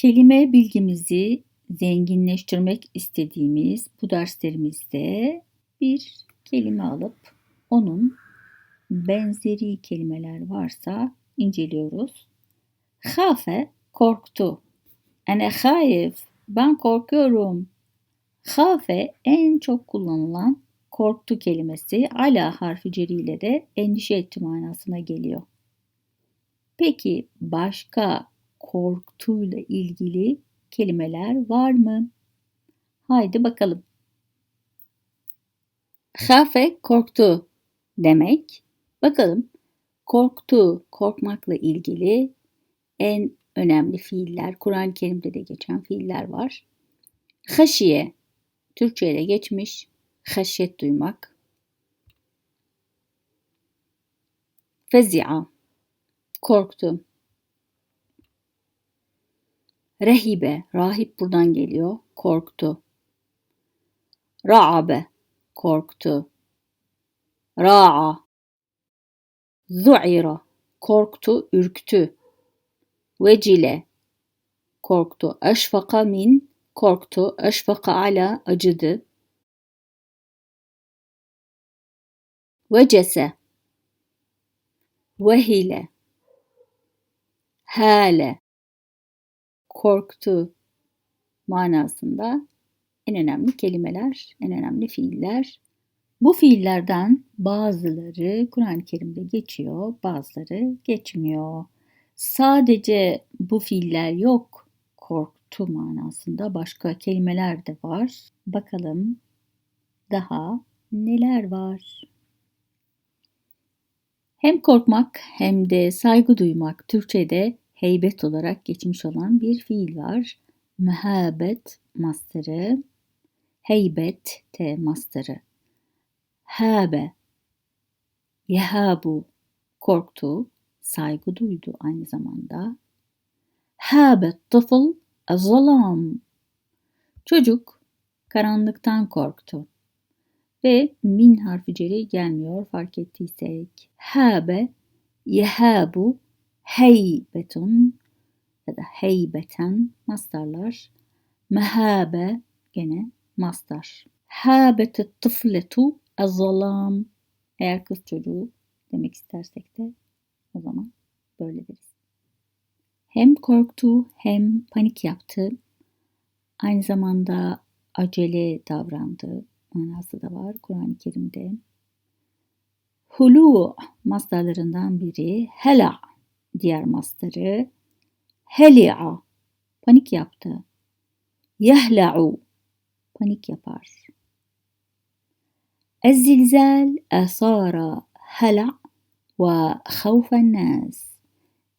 Kelime bilgimizi zenginleştirmek istediğimiz bu derslerimizde bir kelime alıp onun benzeri kelimeler varsa inceliyoruz. Hafe korktu. Ene hayif. Ben korkuyorum. Hafe en çok kullanılan korktu kelimesi ala harfi ceriyle de endişe etti manasına geliyor. Peki başka korktuyla ilgili kelimeler var mı? Haydi bakalım. Hafe korktu demek. Bakalım korktu, korkmakla ilgili en önemli fiiller, Kur'an-ı Kerim'de de geçen fiiller var. Haşiye, Türkçe'ye geçmiş, haşyet duymak. Fezi'a, korktu. Rehibe, rahip buradan geliyor, korktu. Ra'abe, korktu. Ra'a, zu'ira, korktu, ürktü. Vecile, korktu. Eşfaka min, korktu. Eşfaka ala, acıdı. Vecese, vehile, hale, korktu manasında en önemli kelimeler, en önemli fiiller. Bu fiillerden bazıları Kur'an-ı Kerim'de geçiyor, bazıları geçmiyor. Sadece bu fiiller yok. Korktu manasında başka kelimeler de var. Bakalım daha neler var? Hem korkmak hem de saygı duymak Türkçe'de heybet olarak geçmiş olan bir fiil var. Mehabet mastarı, heybet te mastarı. Habe, yehabu korktu, saygı duydu aynı zamanda. Habet tıfıl zalam. Çocuk karanlıktan korktu. Ve min harfi ceri gelmiyor fark ettiysek. Habe, yehabu, heybetun ya da heybeten mastarlar. Mehabe gene mastar. Habet tıfletu zalam. Eğer kız çocuğu demek istersek de o zaman böyle deriz. Hem korktu hem panik yaptı. Aynı zamanda acele davrandı. Manası da var Kur'an-ı Kerim'de. Hulu mastarlarından biri. Hela diğer mastarı. Heli'a panik yaptı. Yehla'u panik yapar. الزلزال أثار هلع وخوف الناس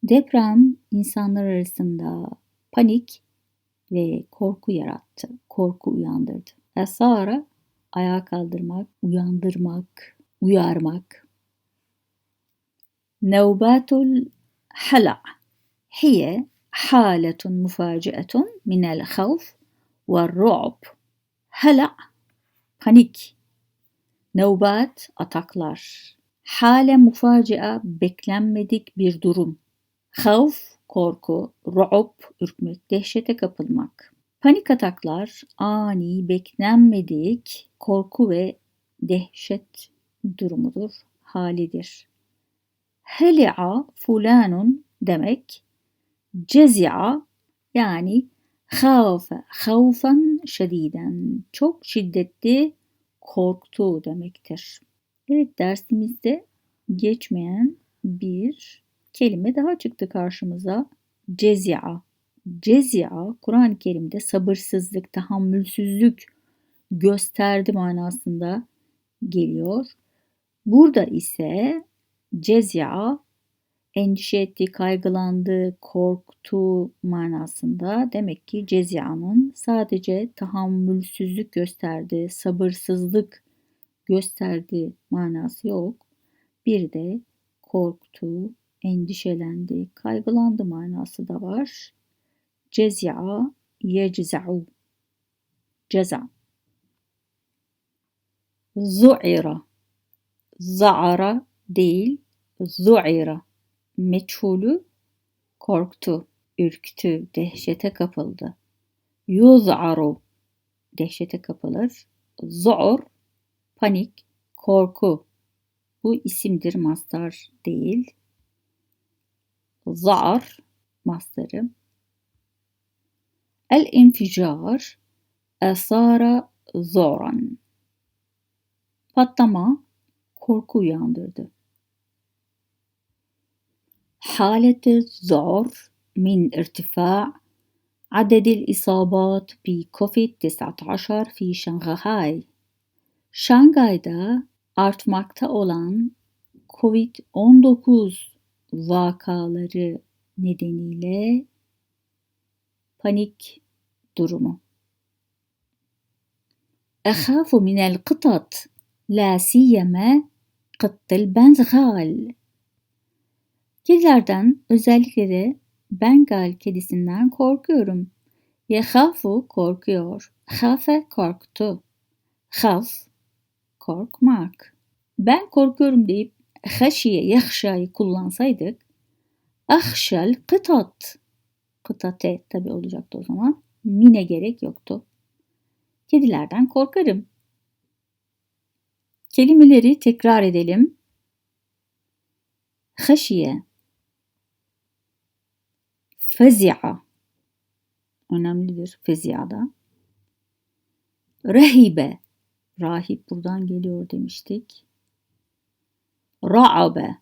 Deprem insanlar arasında panik ve korku yarattı. Korku uyandırdı. Esara ayağa kaldırmak, uyandırmak, uyarmak. Nevbatul hiye haletun mufacietun minel havf ve ru'b. Hala panik. Nevbat ataklar. Hale mufacia beklenmedik bir durum. Havf, korku, ru'ub, ürkmek, dehşete kapılmak. Panik ataklar ani, beklenmedik korku ve dehşet durumudur, halidir. Heli'a fulanun demek cezi'a yani havfe, havfen şediden çok şiddetli korktu demektir. Evet dersimizde geçmeyen bir kelime daha çıktı karşımıza. Cezia. Cezia Kur'an-ı Kerim'de sabırsızlık, tahammülsüzlük gösterdi manasında geliyor. Burada ise cezia endişe etti, kaygılandı, korktu manasında. Demek ki cezianın sadece tahammülsüzlük gösterdi, sabırsızlık gösterdi manası yok. Bir de korktu, endişelendi, kaygılandı manası da var. Cezia, yecza'u. Ceza. Zu'ira. Za'ara değil, zu'ira. Meçhulü korktu. ürktü, dehşete kapıldı. Yuz'aru dehşete kapılır. Zu'ur panik, korku. Bu isimdir, mastar değil. Za'ar mastarı. El-inficar esara zoran. Patlama korku uyandırdı. حالة الذعر من ارتفاع عدد الإصابات بكوفيد-19 في شنغهاي. Şangay'da artmakta olan COVID-19 vakaları nedeniyle panik durumu. أخاف من القطط لا سيما قط البنغال. Kedilerden özellikle de Bengal kedisinden korkuyorum. Yehafu korkuyor. Hafe korktu. Haf korkmak. Ben korkuyorum deyip haşiye yahşayı kullansaydık ahşal kıtat kıtate tabi olacaktı o zaman. Mine gerek yoktu. Kedilerden korkarım. Kelimeleri tekrar edelim. Haşiye Fezi'a önemlidir fezia'da. Rehibe rahip buradan geliyor demiştik. Ra'abe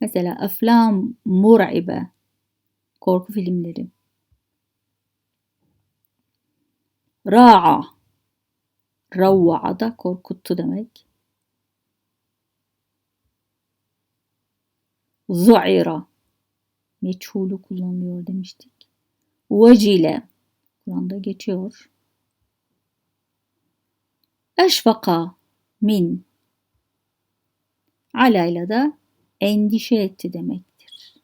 mesela aflam mur'ibe korku filmleri. Ra'a Ravva'a da korkuttu demek. Zu'ira meçhulü kullanılıyor demiştik. Vecile Kur'an'da geçiyor. Eşfaka min alayla da endişe etti demektir.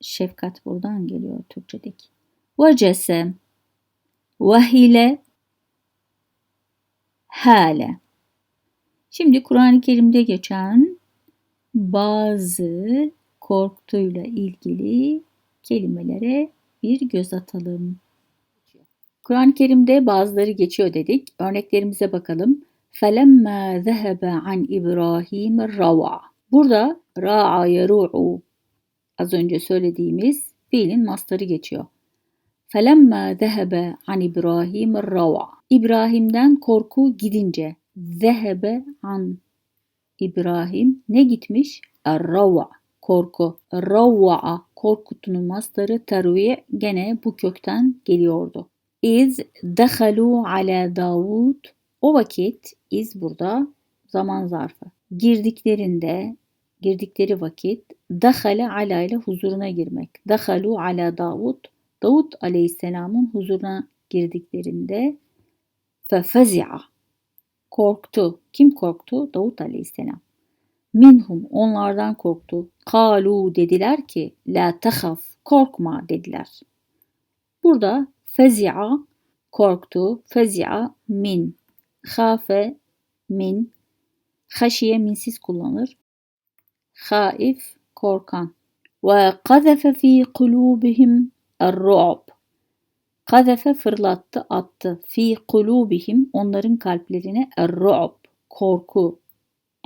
Şefkat buradan geliyor Türkçedeki. Vecese vahile hale. Şimdi Kur'an-ı Kerim'de geçen bazı korkutuyla ilgili kelimelere bir göz atalım. Kur'an-ı Kerim'de bazıları geçiyor dedik. Örneklerimize bakalım. فَلَمَّا ذَهَبَ عَنْ İbrahim رَوَى Burada ra'a yaru'u az önce söylediğimiz fiilin mastarı geçiyor. فَلَمَّا ذَهَبَ عَنْ İbrahim رَوَى İbrahim'den korku gidince zehebe an İbrahim ne gitmiş? Er-rava korku. Ravva'a korkutunun mastarı terviye gene bu kökten geliyordu. İz dehalu ala Davud o vakit iz burada zaman zarfı. Girdiklerinde girdikleri vakit dahale ala ile huzuruna girmek. Dahalu ala Davud Davud aleyhisselamın huzuruna girdiklerinde fefezi'a korktu. Kim korktu? Davud aleyhisselam. Minhum onlardan korktu. Kalu dediler ki la tehaf korkma dediler. Burada fezi'a korktu. Fezi'a min. Hafe min. Haşiye minsiz kullanır. Haif korkan. Ve kazefe fi kulubihim er-ru'b. Kazefe fırlattı, attı. Fi kulubihim onların kalplerine er-ru'b. Korku.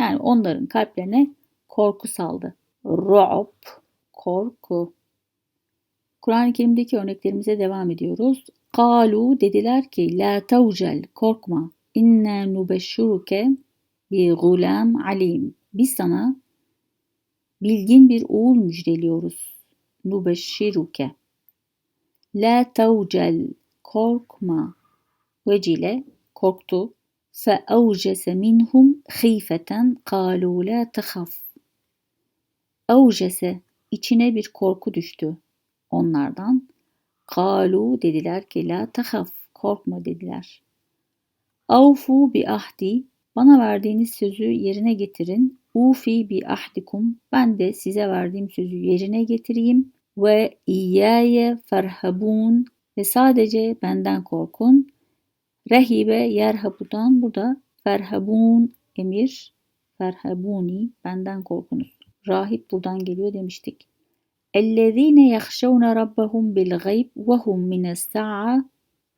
Yani onların kalplerine korku saldı. Ru'b. Korku. Kur'an-ı Kerim'deki örneklerimize devam ediyoruz. Kalu dediler ki la tevcel korkma. İnna nubeşşuruke bi gulam alim. Biz sana bilgin bir oğul müjdeliyoruz. Nubeşşiruke. La tevcel korkma. Vecile korktu. فأوجس منهم خيفة قالوا لا تخف. Avcese içine bir korku düştü onlardan. Kalu dediler ki la tahaf korkma dediler. Avfu bi ahdi bana verdiğiniz sözü yerine getirin. Ufi bi ahdikum ben de size verdiğim sözü yerine getireyim. Ve iyyâye ferhabun ve sadece benden korkun. Rehibe yerhabudan burada ferhabun emir ferhabuni benden korkunuz. Rahip buradan geliyor demiştik. Ellezine yahşavne rabbahum bil gayb ve hum mines sa'a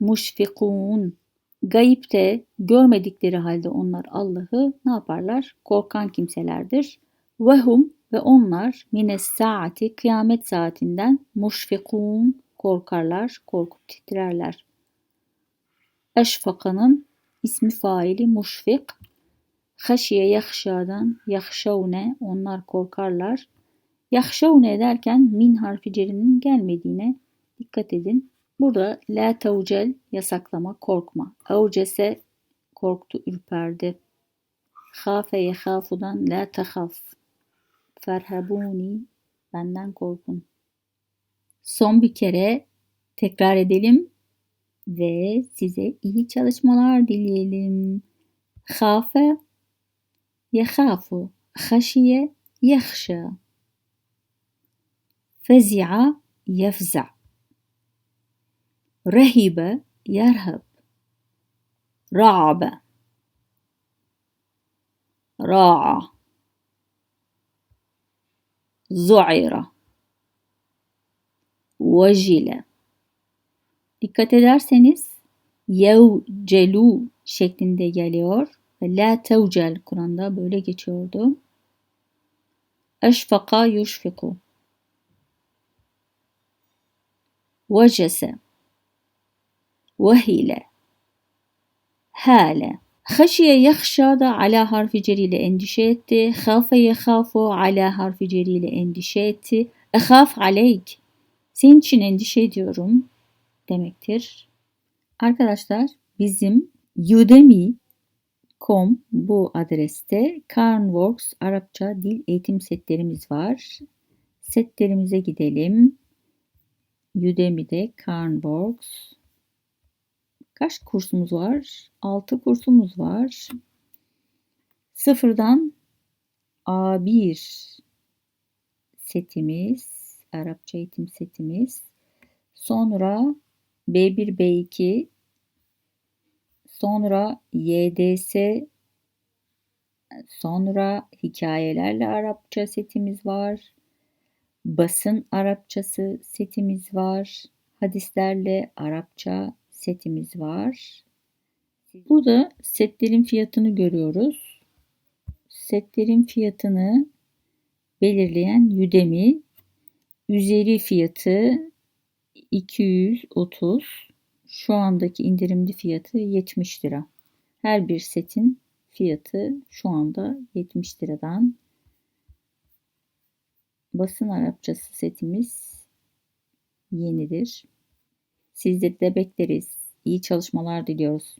muşfikun. Gayipte görmedikleri halde onlar Allah'ı ne yaparlar? Korkan kimselerdir. Ve hum ve onlar mines saati kıyamet saatinden muşfikun korkarlar, korkup titrerler. Eşfaka'nın ismi faili muşfik. Haşiye yahşadan yahşavne onlar korkarlar. Yahşavne derken min harfi cerinin gelmediğine dikkat edin. Burada la tevcel yasaklama, korkma. Avcese korktu, ürperdi. Hafe yehafudan la tahaf. Ferhabuni benden korkun. Son bir kere tekrar edelim ve size iyi çalışmalar dileyelim. Khafe يخاف خشي يخشى فزع يفزع رهب يرهب رعب راع ذعر وجل Dikkat ederseniz yevcelu şeklinde geliyor ve la tevcel Kur'an'da böyle geçiyordu. Eşfaka yuşfiku vecese vehile hale Haşiye yahşa da ala harfi ceriyle endişe etti. Hafe yehafu ala harfi ceriyle endişe etti. Ehaf aleyk. Senin için endişe ediyorum demektir. Arkadaşlar bizim udemy.com bu adreste Carnworks Arapça dil eğitim setlerimiz var. Setlerimize gidelim. Udemy'de Carnworks Kaç kursumuz var? 6 kursumuz var. Sıfırdan A1 setimiz, Arapça eğitim setimiz. Sonra B1, B2, sonra YDS, sonra hikayelerle Arapça setimiz var. Basın Arapçası setimiz var. Hadislerle Arapça setimiz var. Burada setlerin fiyatını görüyoruz. Setlerin fiyatını belirleyen Udemy. Üzeri fiyatı 230. Şu andaki indirimli fiyatı 70 lira. Her bir setin fiyatı şu anda 70 liradan. Basın Arapçası setimiz yenidir. Sizleri de bekleriz. İyi çalışmalar diliyoruz.